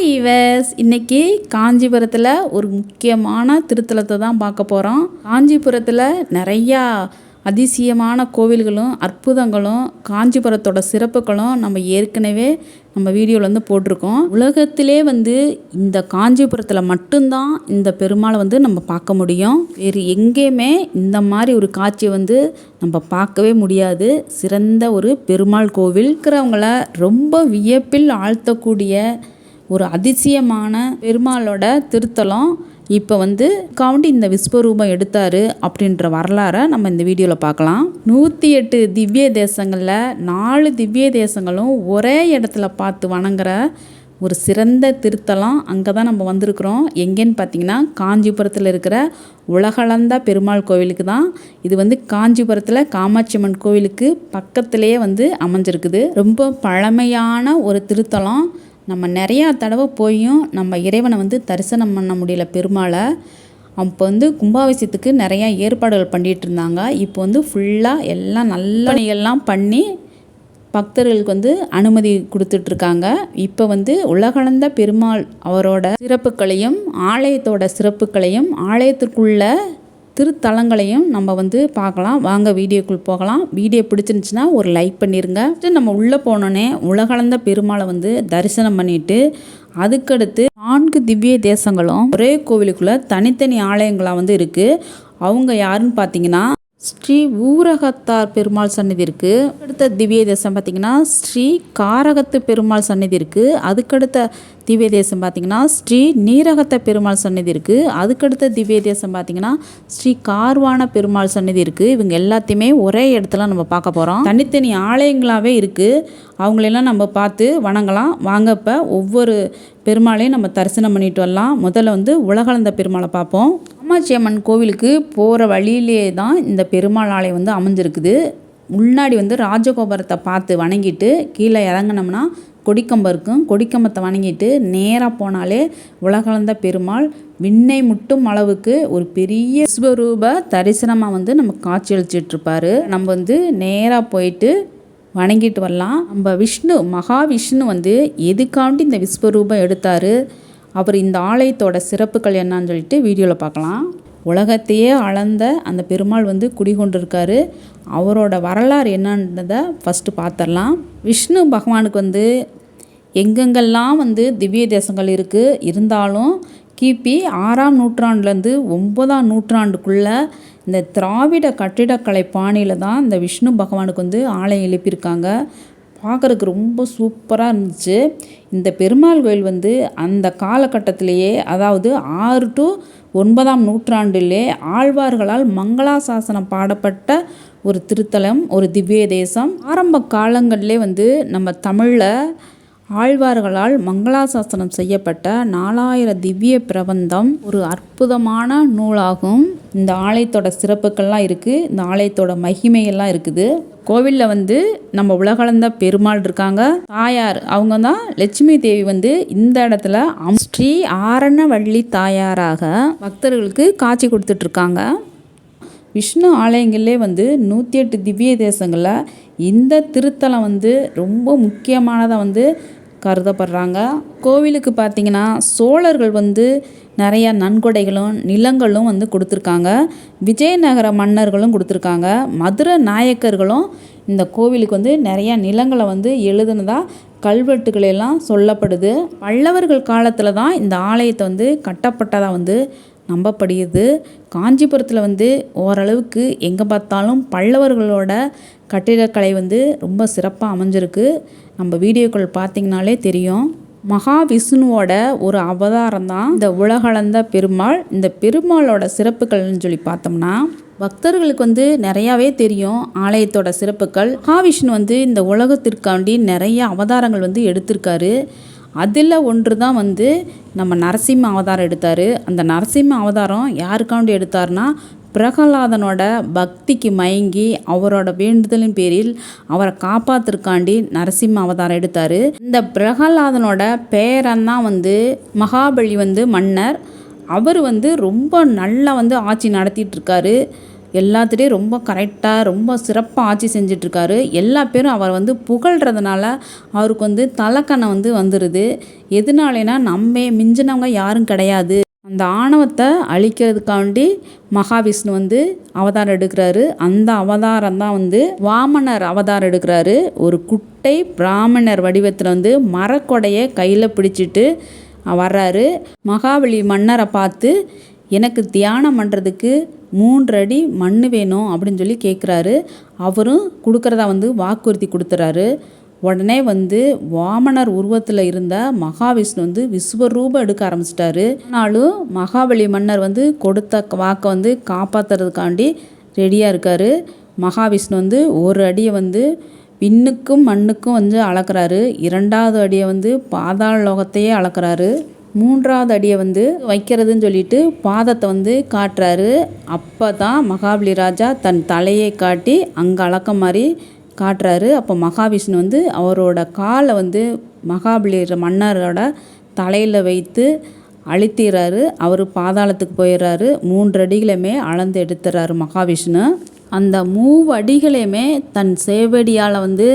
Hi ஈவஸ் இன்னைக்கு காஞ்சிபுரத்தில் ஒரு முக்கியமான திருத்தலத்தை தான் பார்க்க போகிறோம் காஞ்சிபுரத்தில் நிறையா அதிசயமான கோவில்களும் அற்புதங்களும் காஞ்சிபுரத்தோட சிறப்புகளும் நம்ம ஏற்கனவே நம்ம வீடியோவில் வந்து போட்டிருக்கோம். உலகத்திலே வந்து இந்த காஞ்சிபுரத்தில் மட்டும்தான் இந்த பெருமாளை வந்து நம்ம பார்க்க முடியும். வேறு எங்கேயுமே இந்த மாதிரி ஒரு காட்சியை வந்து நம்ம பார்க்கவே முடியாது. சிறந்த ஒரு பெருமாள் கோவில் இருக்கிறவங்கள ரொம்ப வியப்பில் ஆழ்த்தக்கூடிய ஒரு அதிசயமான பெருமாளோட திருத்தலம் இப்போ வந்து கவுண்டி இந்த விஸ்வரூபம் எடுத்தார் அப்படின்ற வரலாறை நம்ம இந்த வீடியோவில் பார்க்கலாம் நூற்றி எட்டு திவ்ய தேசங்களில் நாலு திவ்ய தேசங்களும் ஒரே இடத்துல பார்த்து வணங்குற ஒரு சிறந்த திருத்தலம் அங்கே தான் நம்ம வந்திருக்கிறோம். எங்கேன்னு பார்த்தீங்கன்னா காஞ்சிபுரத்தில் இருக்கிற உலகளந்த பெருமாள் கோவிலுக்கு தான். இது வந்து காஞ்சிபுரத்தில் காமாட்சி அம்மன் கோவிலுக்கு பக்கத்திலேயே வந்து அமைஞ்சிருக்குது. ரொம்ப பழமையான ஒரு திருத்தலம். நம்ம நிறையா தடவை போயும் நம்ம இறைவனை வந்து தரிசனம் பண்ண முடியல பெருமாளை. அப்போ வந்து கும்பாபிஷேகத்துக்கு நிறையா ஏற்பாடுகள் பண்ணிகிட்டு இருந்தாங்க. இப்போ வந்து ஃபுல்லாக எல்லாம் நல்ல பணிகள்லாம் பண்ணி பக்தர்களுக்கு வந்து அனுமதி கொடுத்துட்ருக்காங்க இப்போ வந்து உலகளந்த பெருமாள் அவரோட சிறப்புகளையும் ஆலயத்தோட சிறப்புகளையும் ஆலயத்துக்குள்ள திருத்தலங்களையும் நம்ம வந்து பார்க்கலாம். வாங்க வீடியோக்குள் போகலாம். வீடியோ பிடிச்சிருந்துச்சுன்னா ஒரு லைக் பண்ணிடுங்க நம்ம உள்ளே போனோன்னே உலகளந்த பெருமாளை வந்து தரிசனம் பண்ணிட்டு அதுக்கடுத்து நான்கு திவ்ய தேசங்களும் ஒரே கோவிலுக்குள்ள தனித்தனி ஆலயங்களாக வந்து இருக்குது அவங்க யாருன்னு பார்த்தீங்கன்னா ஸ்ரீ ஊரகத்தார் பெருமாள் சன்னதி இருக்குது அடுத்த திவ்ய தேசம் பார்த்திங்கன்னா ஸ்ரீ காரகத்து பெருமாள் சன்னதி இருக்குது அதுக்கடுத்த திவ்ய தேசம் பார்த்திங்கன்னா ஸ்ரீ நீரகத்த பெருமாள் சன்னதி இருக்குது அதுக்கடுத்த திவ்ய தேசம் பார்த்திங்கன்னா ஸ்ரீ கார்வான பெருமாள் சன்னதி இருக்குது இவங்க எல்லாத்தையுமே ஒரே இடத்துல நம்ம பார்க்க போகிறோம் தனித்தனி ஆலயங்களாகவே இருக்குது அவங்களெல்லாம் நம்ம பார்த்து வணங்கலாம். வாங்கப்போ ஒவ்வொரு பெருமாளையும் நம்ம தரிசனம் பண்ணிட்டு வரலாம். முதல்ல வந்து உலகளந்த பெருமாளை பார்ப்போம். காமாட்சி அம்மன் கோவிலுக்கு போகிற வழியிலே தான் இந்த பெருமாள் ஆலயம் வந்து அமைஞ்சிருக்குது முன்னாடி வந்து ராஜகோபுரத்தை பார்த்து வணங்கிட்டு கீழே இறங்கினோம்னா கொடிக்கம்பம் இருக்கும் கொடிக்கம்பத்தை வணங்கிட்டு நேராக போனாலே உலகளந்த பெருமாள் விண்ணை முட்டும் அளவுக்கு ஒரு பெரிய விஸ்வரூப தரிசனமாக வந்து நம்ம காட்சியளிச்சிட்ருப்பாரு. நம்ம வந்து நேராக போயிட்டு வணங்கிட்டு வரலாம். நம்ம விஷ்ணு மகாவிஷ்ணு வந்து எதுக்காண்டி இந்த விஸ்வரூபம் எடுத்தார்? அவர் இந்த ஆலயத்தோட சிறப்புகள் என்னன்னு சொல்லிட்டு வீடியோவில் பார்க்கலாம். உலகத்தையே அளந்த அந்த பெருமாள் வந்து குடிகொண்டிருக்காரு. அவரோட வரலாறு என்னன்றதை ஃபஸ்ட்டு பார்த்துடலாம் விஷ்ணு பகவானுக்கு வந்து எங்கெங்கெல்லாம் வந்து திவ்ய தேசங்கள் இருக்குது இருந்தாலும் கிபி ஆறாம் நூற்றாண்டுலேருந்து ஒன்பதாம் நூற்றாண்டுக்குள்ளே இந்த திராவிட கட்டிடக்கலை பாணியில் தான் இந்த விஷ்ணு பகவானுக்கு வந்து ஆலயம் எழுப்பியிருக்காங்க. பார்க்குறதுக்கு ரொம்ப சூப்பராக இருந்துச்சு. இந்த பெருமாள் கோயில் வந்து அந்த காலகட்டத்திலேயே அதாவது ஆறு டு ஒன்பதாம் நூற்றாண்டிலே ஆழ்வார்களால் மங்களாசாசனம் பாடப்பட்ட ஒரு திருத்தலம் ஒரு திவ்ய தேசம். ஆரம்ப காலங்களிலே வந்து நம்ம தமிழில் ஆழ்வார்களால் மங்களாசாசனம் செய்யப்பட்ட நாலாயிரம் திவ்ய பிரபந்தம் ஒரு அற்புதமான நூலாகும். இந்த ஆலயத்தோட சிறப்புகள்லாம் இருக்குது இந்த ஆலயத்தோட மகிமையெல்லாம் இருக்குது. கோவிலில் வந்து நம்ம உலகளந்த பெருமாள் இருக்காங்க. தாயார் அவங்க தான் லட்சுமி தேவி வந்து இந்த இடத்துல ஸ்ரீ ஆரணவள்ளி தாயாராக பக்தர்களுக்கு காட்சி கொடுத்துட்ருக்காங்க. விஷ்ணு ஆலயங்களே வந்து நூற்றி எட்டு திவ்ய தேசங்களில் இந்த திருத்தலம் வந்து ரொம்ப முக்கியமானதாக வந்து கருதப்படுறாங்க. கோவிலுக்கு பார்த்திங்கன்னா சோழர்கள் வந்து நிறையா நன்கொடைகளும் நிலங்களும் வந்து கொடுத்துருக்காங்க. விஜயநகர மன்னர்களும் கொடுத்துருக்காங்க. மதுரை நாயக்கர்களும் இந்த கோவிலுக்கு வந்து நிறையா நிலங்களை வந்து எழுதுனதாக கல்வெட்டுகளெல்லாம் சொல்லப்படுது. பல்லவர்கள் காலத்தில் தான் இந்த ஆலயத்தை வந்து கட்டப்பட்டதாக வந்து நம்பப்படுகிறது. காஞ்சிபுரத்தில் வந்து ஓரளவுக்கு எங்கே பார்த்தாலும் பல்லவர்களோட கட்டிடக்கலை வந்து ரொம்ப சிறப்பாக அமைஞ்சிருக்கு. நம்ம வீடியோக்கள் பார்த்திங்கனாலே தெரியும். மகாவிஷ்ணுவோட ஒரு அவதாரம் தான் இந்த உலகளந்த பெருமாள். இந்த பெருமாளோட சிறப்புகள்னு சொல்லி பார்த்தோம்னா பக்தர்களுக்கு வந்து நிறையாவே தெரியும் ஆலயத்தோட சிறப்புகள். மகாவிஷ்ணு வந்து இந்த உலகத்திற்காண்டி நிறைய அவதாரங்கள் வந்து எடுத்திருக்காரு. அதில் ஒன்று தான் வந்து நம்ம நரசிம்ம அவதாரம் எடுத்தார். அந்த நரசிம்ம அவதாரம் யாருக்காண்டி எடுத்தார்னா பிரகலாதனோட பக்திக்கு மயங்கி அவரோட வேண்டுதலின் பேரில் அவரை காப்பாத்துறக்காண்டி நரசிம்ம அவதாரம் எடுத்தார். இந்த பிரகலாதனோட பேரன்தான் வந்து மகாபலி வந்து மன்னர். அவர் வந்து ரொம்ப நல்லா வந்து ஆட்சி நடத்திட்டுருக்காரு. எல்லாத்துலேயும் ரொம்ப கரெக்டாக ரொம்ப சிறப்பாக ஆட்சி செஞ்சிட்ருக்காரு எல்லா பேரும் அவர் வந்து புகழ்கிறதுனால அவருக்கு வந்து தலைக்கணை வந்து வந்துடுது எதனாலேனா நம்ம மிஞ்சினவங்க யாரும் கிடையாது. அந்த ஆணவத்தை அழிக்கிறதுக்காண்டி மகாவிஷ்ணு வந்து அவதாரம் எடுக்கிறாரு. அந்த அவதாரம் தான் வந்து வாமனர் அவதாரம் எடுக்கிறாரு. ஒரு குட்டை பிராமணர் வடிவத்தில் வந்து மரக்கொடையை கையில் பிடிச்சிட்டு வர்றாரு. மகாபலி மன்னரை பார்த்து எனக்கு தியானம் பண்ணுறதுக்கு மூன்று அடி மண் வேணும் அப்படின்னு சொல்லி கேட்குறாரு அவரும் கொடுக்குறதா வந்து வாக்குறுதி கொடுத்துறாரு. உடனே வந்து வாமனர் உருவத்தில் இருந்த மகாவிஷ்ணு வந்து விஸ்வரூபம் எடுக்க ஆரம்பிச்சிட்டாரு. ஆனாலும் மகாபலி மன்னர் வந்து கொடுத்த வாக்கை வந்து காப்பாற்றுறதுக்காண்டி ரெடியாக இருக்கார். மகாவிஷ்ணு வந்து ஒரு அடியை வந்து விண்ணுக்கும் மண்ணுக்கும் வந்து அளக்குறாரு. இரண்டாவது அடியை வந்து பாதாள லோகத்தையே அளக்குறாரு. மூன்றாவது அடியை வந்து வைக்கிறதுன்னு சொல்லிட்டு பாதத்தை வந்து காட்டுறாரு. அப்போ தான் மகாபலி ராஜா தன் தலையை காட்டி அங்கே அளக்க மாதிரி காட்டுறாரு. அப்போ மகாவிஷ்ணு வந்து அவரோட காலை வந்து மகாபலி மன்னரோட தலையில் வைத்து அழுத்திடுறாரு அவர் பாதாளத்துக்கு போயிடுறாரு மூன்று அடிகளையுமே அளந்து எடுத்துறாரு மகாவிஷ்ணு. அந்த மூவு அடிகளையுமே தன் சேவடியால் வந்து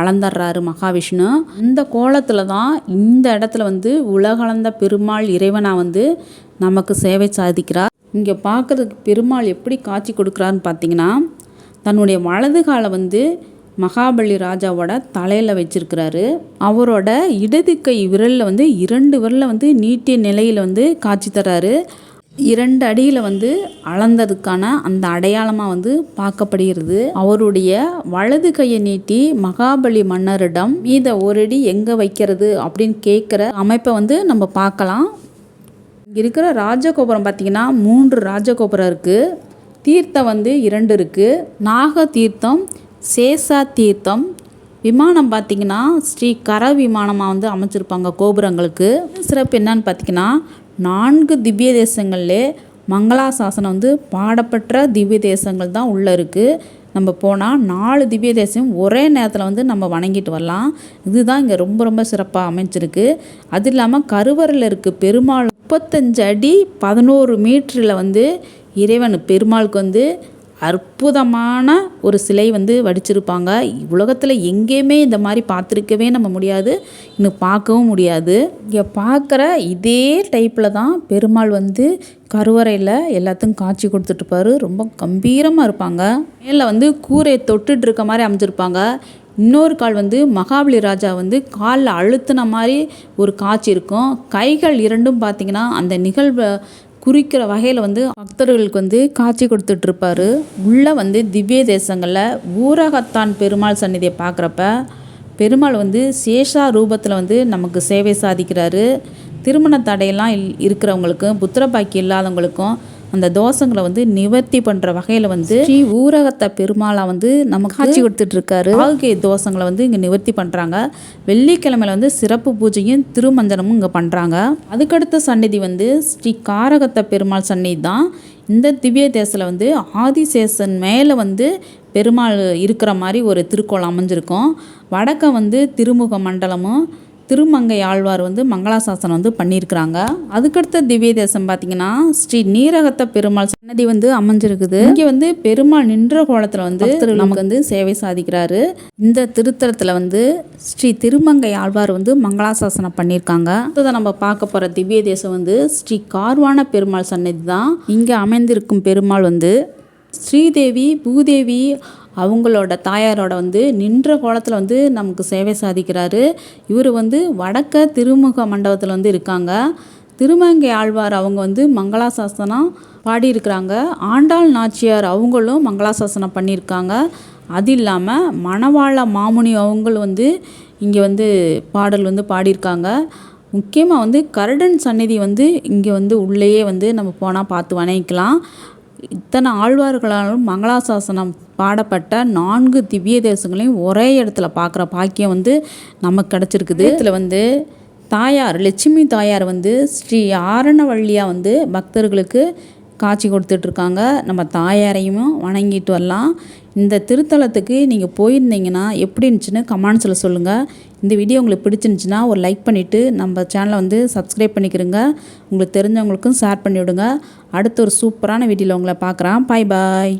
அளந்துடுறாரு மகாவிஷ்ணு. இந்த கோலத்தில் தான் இந்த இடத்துல வந்து உலகளந்த பெருமாள் இறைவனாக வந்து நமக்கு சேவை சாதிக்கிறார். இங்கே பார்க்குறதுக்கு பெருமாள் எப்படி காட்சி கொடுக்குறாருன்னு பார்த்தீங்கன்னா தன்னுடைய வலது காலை வந்து மகாபலி ராஜாவோட தலையில் வச்சிருக்கிறாரு. அவரோட இடது கை விரலில் வந்து இரண்டு விரலில் வந்து நீட்டிய நிலையில் வந்து காட்சி தர்றாரு. இரண்டு அடியில் வந்து அளந்ததுக்கான அந்த அடையாளமாக வந்து பார்க்கப்படுகிறது. அவருடைய வலது கையை நீட்டி மகாபலி மன்னரிடம் மீத ஒரு அடி எங்கே வைக்கிறது? அப்படின்னு கேட்குற அமைப்பை வந்து நம்ம பார்க்கலாம். இங்கே இருக்கிற ராஜகோபுரம் பார்த்திங்கன்னா மூன்று ராஜகோபுரம் இருக்குது தீர்த்தம் வந்து இரண்டு இருக்குது நாக தீர்த்தம் சேஷா தீர்த்தம் விமானம் பார்த்திங்கன்னா ஸ்ரீ கர விமானமாக வந்து அமைச்சிருப்பாங்க கோபுரங்களுக்கு. சிறப்பு என்னன்னு பார்த்திங்கன்னா நான்கு திவ்ய தேசங்கள்லே மங்களாசாசனம் வந்து பாடப்பெற்ற திவ்ய தேசங்கள் தான் உள்ளே இருக்குது நம்ம போனால் நாலு திவ்ய தேசம் ஒரே நேரத்தில் வந்து நம்ம வணங்கிட்டு வரலாம். இதுதான் இங்கே ரொம்ப ரொம்ப சிறப்பாக அமைஞ்சிருக்கு. அது இல்லாமல் கருவறையில் இருக்குது பெருமாள் முப்பத்தஞ்சு அடி பதினோரு மீட்டரில் வந்து இறைவன் பெருமாளுக்கு வந்து அற்புதமான ஒரு சிலை வந்து வடிச்சிருப்பாங்க. உலகத்தில் எங்கேயுமே இந்த மாதிரி பார்த்துருக்கவே நம்ம முடியாது. இன்னும் பார்க்கவும் முடியாது. இங்கே பார்க்குற இதே டைப்பில் தான் பெருமாள் வந்து கருவறையில் எல்லாத்துக்கும் காட்சி கொடுத்துட்ருப்பாரு. ரொம்ப கம்பீரமாக இருப்பாங்க. மேலே வந்து கூரையை தொட்டுட்டு இருக்க மாதிரி அமைஞ்சிருப்பாங்க. இன்னொரு கால் வந்து மகாபலி ராஜா வந்து காலில் அழுத்தின மாதிரி ஒரு காட்சி இருக்கும். கைகள் இரண்டும் பார்த்திங்கன்னா அந்த நிகழ்வை குறிக்கிற வகையில் வந்து பக்தர்களுக்கு வந்து காட்சி கொடுத்துட்ருப்பாரு. உள்ளே வந்து திவ்ய தேசங்களில் ஊரகத்தான் பெருமாள் சந்நிதியை பார்க்குறப்ப பெருமாள் வந்து சேஷா ரூபத்தில் வந்து நமக்கு சேவை சாதிக்கிறாரு. திருமண தடையெல்லாம் இல் இருக்கிறவங்களுக்கும் புத்திர பாக்கி இல்லாதவங்களுக்கும் அந்த தோஷங்களை வந்து நிவர்த்தி பண்ணுற வகையில் வந்து ஸ்ரீ ஊரகத்தை பெருமாளா வந்து நமக்கு காட்சி கொடுத்துட்ருக்காரு. ஆகிய தோஷங்களை வந்து இங்கே நிவர்த்தி பண்ணுறாங்க வெள்ளிக்கிழமையில வந்து சிறப்பு பூஜையும் திருமஞ்சனமும் இங்கே பண்ணுறாங்க அதுக்கடுத்த சந்நிதி வந்து ஸ்ரீ காரகத்த பெருமாள் சந்நிதி தான் இந்த திவ்ய தேசத்தில் வந்து ஆதிசேஷன் மேலே வந்து பெருமாள் இருக்கிற மாதிரி ஒரு திருக்கோள் அமைஞ்சிருக்கும். வடக்க வந்து திருமுக மண்டலமும் திருமங்கை ஆழ்வார் வந்து மங்களாசாசனம் வந்து பண்ணியிருக்கிறாங்க. அதுக்கடுத்த திவ்ய தேசம் பார்த்தீங்கன்னா ஸ்ரீ நீரகத்த பெருமாள் சன்னதி வந்து அமைஞ்சிருக்குது. இங்கே வந்து பெருமாள் நின்ற கோலத்தில் வந்து நமக்கு வந்து சேவை சாதிக்கிறாரு. இந்த திருத்தலத்தில் வந்து ஸ்ரீ திருமங்கை ஆழ்வார் வந்து மங்களாசாசனம் பண்ணியிருக்காங்க. அடுத்ததை நம்ம பார்க்க போகிற திவ்ய தேசம் வந்து ஸ்ரீ கார்வான பெருமாள் சன்னதி தான். இங்கே அமைந்திருக்கும் பெருமாள் வந்து ஸ்ரீதேவி பூதேவி அவங்களோட தாயாரோட வந்து நின்ற கோலத்தில் வந்து நமக்கு சேவை சாதிக்கிறாரு. இவர் வந்து வடக்க திருமுக மண்டபத்தில் வந்து இருக்காங்க. திருமங்கை ஆழ்வார் அவங்க வந்து மங்களாசாசனம் பாடியிருக்கிறாங்க. ஆண்டாள் நாச்சியார் அவங்களும் மங்களாசாசனம் பண்ணியிருக்காங்க. அது இல்லாமல் மணவாள மாமுனி அவங்களும் வந்து இங்கே வந்து பாடல் வந்து பாடியிருக்காங்க. முக்கியமாக வந்து கருடன் சந்நிதி வந்து இங்கே வந்து உள்ளேயே வந்து நம்ம போனால் பார்த்து வணங்கிக்கலாம். இத்தனை ஆழ்வார்களாலும் மங்களாசாசனம் பாடப்பட்ட நான்கு திவ்ய தேசங்களையும் ஒரே இடத்துல பார்க்குற பாக்கியம் வந்து நமக்கு கிடச்சிருக்குது. இதில் வந்து தாயார் லட்சுமி தாயார் வந்து ஸ்ரீ ஆரணவள்ளியாக வந்து பக்தர்களுக்கு காட்சி கொடுத்துட்ருக்காங்க. நம்ம தாயாரையும் வணங்கிட்டு வரலாம். இந்த திருத்தலத்துக்கு நீங்கள் போயிருந்தீங்கன்னா எப்படி இருந்துச்சுன்னு கமெண்ட்ஸில் சொல்லுங்கள் இந்த வீடியோ உங்களுக்கு பிடிச்சிருந்துச்சின்னா ஒரு லைக் பண்ணிவிட்டு நம்ம சேனலை வந்து சப்ஸ்கிரைப் பண்ணிக்கிறோங்க உங்களுக்கு தெரிஞ்சவங்களுக்கும் ஷேர் பண்ணிவிடுங்க. அடுத்த ஒரு சூப்பரான வீடியோவில் உங்களை பார்க்குறேன். பாய் பாய்.